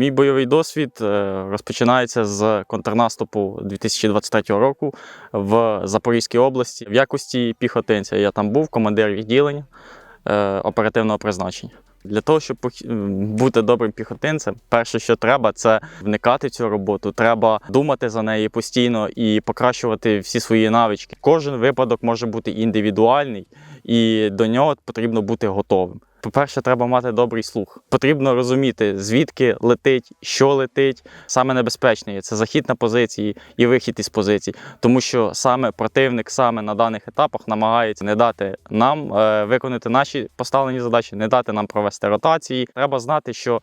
Мій бойовий досвід е, розпочинається з контрнаступу 2023 року в Запорізькій області в якості піхотинця. Я там був командир відділення е, оперативного призначення. Для того, щоб бути добрим піхотинцем, перше, що треба, це вникати в цю роботу. Треба думати за неї постійно і покращувати всі свої навички. Кожен випадок може бути індивідуальний, і до нього потрібно бути готовим. По-перше, треба мати добрий слух. Потрібно розуміти, звідки летить, що летить. Саме небезпечне є це захід на позиції і вихід із позицій, тому що саме противник саме на даних етапах намагається не дати нам е, виконати наші поставлені задачі, не дати нам провести ротації. Треба знати, що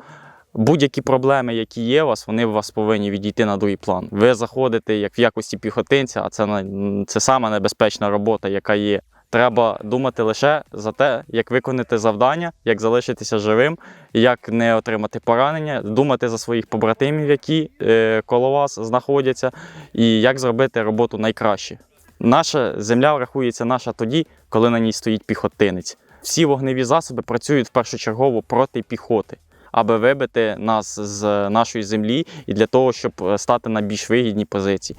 будь-які проблеми, які є у вас, вони у вас повинні відійти на другий план. Ви заходите як в якості піхотинця, а це це сама небезпечна робота, яка є. Треба думати лише за те, як виконати завдання, як залишитися живим, як не отримати поранення, думати за своїх побратимів, які е, коло вас знаходяться, і як зробити роботу найкраще. Наша земля рахується наша тоді, коли на ній стоїть піхотинець. Всі вогневі засоби працюють першочергово проти піхоти, аби вибити нас з нашої землі і для того, щоб е, стати на більш вигідні позиції.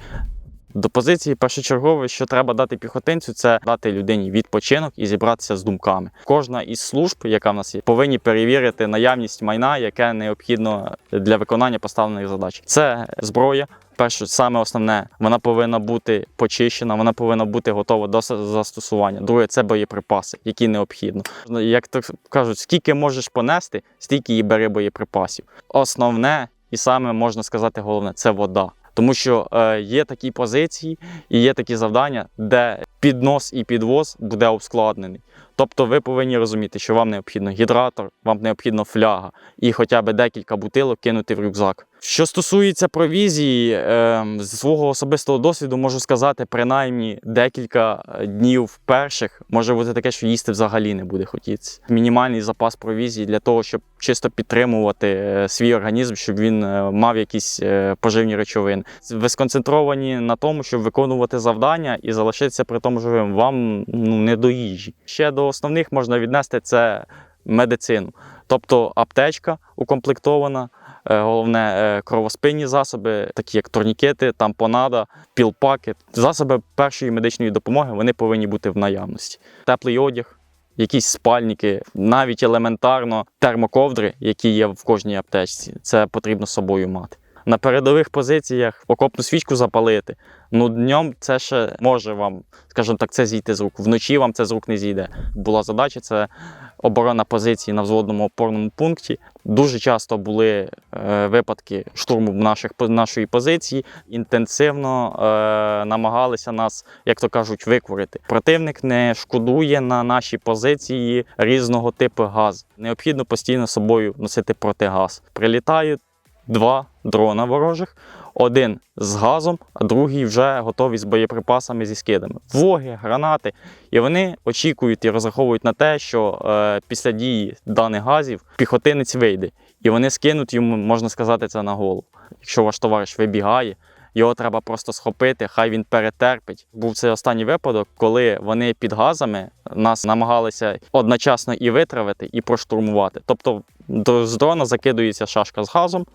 До позиції першочергове, що треба дати піхотинцю, це дати людині відпочинок і зібратися з думками. Кожна із служб, яка в нас є, повинні перевірити наявність майна, яке необхідно для виконання поставлених задач. Це зброя. Перше, саме основне, вона повинна бути почищена, вона повинна бути готова до застосування. Друге, це боєприпаси, які необхідно. Як так кажуть, скільки можеш понести, стільки і бери боєприпасів. Основне і саме можна сказати, головне це вода. Тому що е, є такі позиції і є такі завдання, де піднос і підвоз буде ускладнений. Тобто ви повинні розуміти, що вам необхідно гідратор, вам необхідно фляга і хоча б декілька бутилок кинути в рюкзак. Що стосується провізії, е, з свого особистого досвіду можу сказати, принаймні декілька е, днів перших може бути таке, що їсти взагалі не буде хотітися. Мінімальний запас провізії для того, щоб чисто підтримувати е, свій організм, щоб він е, мав якісь поживні речовини. Ви сконцентровані на тому, щоб виконувати завдання і залишитися при тому живим. Вам ну, не до їжі. Ще до основних можна віднести це медицину, тобто аптечка укомплектована. Е, Головне е, кровоспинні засоби, такі як турнікети, тампонада, пілпаки. Засоби першої медичної допомоги вони повинні бути в наявності. Теплий одяг, якісь спальники, навіть елементарно термоковдри, які є в кожній аптечці. Це потрібно з собою мати. На передових позиціях окопну свічку запалити. Ну днем це ще може вам, скажімо так, це зійти з рук. Вночі вам це з рук не зійде. Була задача це оборона позиції на взводному опорному пункті. Дуже часто були е, випадки штурму наших нашої позиції. Інтенсивно е, намагалися нас, як то кажуть, викурити. Противник не шкодує на наші позиції різного типу газ. Необхідно постійно собою носити протигаз. Прилітають два дрона ворожих. Один з газом, а другий вже готовий з боєприпасами зі скидами. Воги, гранати. І вони очікують і розраховують на те, що е, після дії даних газів піхотинець вийде. І вони скинуть йому, можна сказати, це на голову. Якщо ваш товариш вибігає, його треба просто схопити, хай він перетерпить. Був це останній випадок, коли вони під газами нас намагалися одночасно і витравити, і проштурмувати. Тобто до- дрона закидується шашка з газом,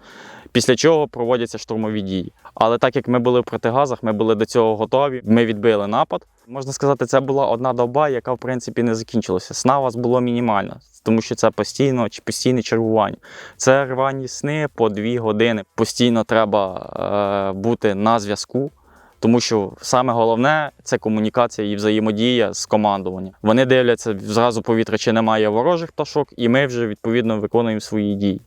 після чого проводяться штурмові дії. Але так як ми були в протигазах, ми були до цього готові. Ми відбили напад. Можна сказати, це була одна доба, яка в принципі не закінчилася. Сна у вас було мінімально, тому що це постійно чи постійне чергування. Це рвані сни по дві години. Постійно треба е, бути на зв'язку. Тому що саме головне це комунікація і взаємодія з командуванням. Вони дивляться зразу повітря, чи немає ворожих пташок, і ми вже відповідно виконуємо свої дії.